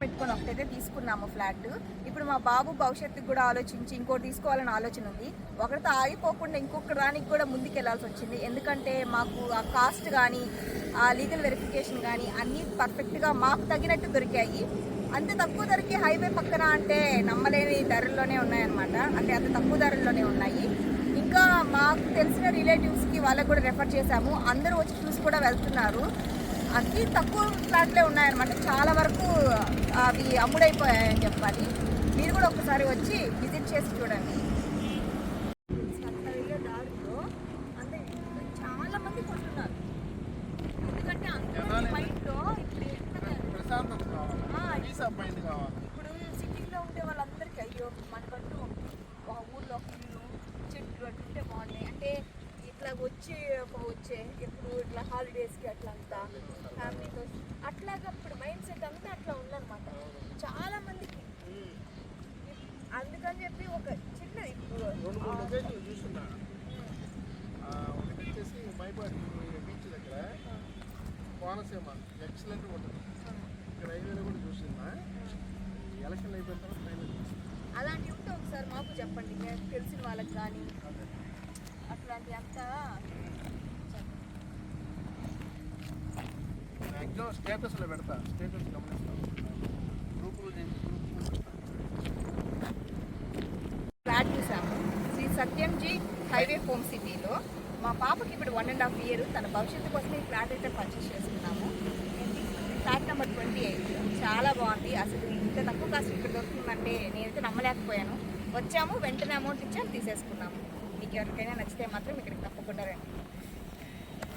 పెట్టుకొని ఒకటైతే తీసుకున్నాము ఫ్లాట్. ఇప్పుడు మా బాబు భవిష్యత్తుకు కూడా ఆలోచించి ఇంకోటి తీసుకోవాలని ఆలోచన ఉంది. ఒకటితో ఆగిపోకుండా ఇంకొక దానికి కూడా ముందుకు వెళ్ళాల్సి వచ్చింది. ఎందుకంటే మాకు ఆ కాస్ట్ కానీ ఆ లీగల్ వెరిఫికేషన్ కానీ అన్నీ పర్ఫెక్ట్గా మాకు తగినట్టు దొరికాయి. అంత తక్కువ ధరకి హైవే పక్కన అంటే నమ్మలేని ధరల్లోనే ఉన్నాయన్నమాట. అంటే అంత తక్కువ ధరల్లోనే ఉన్నాయి. ఇంకా మాకు తెలిసిన రిలేటివ్స్కి వాళ్ళకు కూడా రెఫర్ చేశాము. అందరూ వచ్చి చూసి కూడా వెళ్తున్నారు. అతి తక్కువ ఫ్లాట్లే ఉన్నాయన్నమాట. చాలా వరకు అవి అమ్ముడైపోయాయని చెప్పాలి. మీరు కూడా ఒకసారి వచ్చి విజిట్ చేసి చూడండి. దారిలో అంటే చాలా మంది కొంటున్నారు ఎందుకంటే అందరి మైండ్లో ప్రశాంతత కావాలి ఆ, పీస్ ఆఫ్ మైండ్ కావాలి ఇప్పుడు సిటీలో ఉండే వాళ్ళందరికీ అయ్యో మనకంటూ ఒక ఊర్లో ఒక ఇల్లు చెట్లు అట్లా ఉంటే బాగున్నాయి అంటే ఇట్లా వచ్చి వచ్చే ఎప్పుడు ఇట్లా హాలిడేస్కి అట్లా అంతా ఫ్యామిలీతో అట్లాగా ఇప్పుడు మైండ్ సెట్ అంతా అట్లా ఉందన్నమాట. చాలా మందికి. అందుకని చెప్పి ఒక చిన్న ఒకటి వచ్చేసి మైపాడి బీచ్ దగ్గర కోనసీమ ఎక్సలెంట్ ఉంటుంది. ఇక్కడ హైవేలో కూడా ఈ ఎలక్షన్ అయిపోయిన తర్వాత అలాంటివి ఉంటే ఒకసారి మాకు చెప్పండి తెలిసిన వాళ్ళకి కానీ. అట్లాంటి అంతా మ్యాక్సిమం స్టేటస్లో పెడతా. స్టేటస్ గమనిస్తాం. గ్రూపులు ఫ్లాట్ చూసాము. శ్రీ సత్యంజీ హైవే హోమ్ సిటీలో. మా పాపకి ఇప్పుడు వన్ అండ్ హాఫ్ ఇయర్ తన భవిష్యత్తు కోసం ఈ ఫ్లాట్ అయితే పర్చేస్ చేసుకున్నాము. ఫ్లాట్ నెంబర్ ట్వంటీ ఎయిట్ చాలా బాగుంది. అసలు ఇంత తక్కువ కాస్ట్ ఇక్కడ దొరుకుతుందంటే నేనైతే నమ్మలేకపోయాను. వచ్చాము వెంటనే అమౌంట్ ఇచ్చాము తీసేసుకున్నాము. మీకు ఎవరికైనా నచ్చితే మాత్రం ఇక్కడికి తప్పకుండా రండి.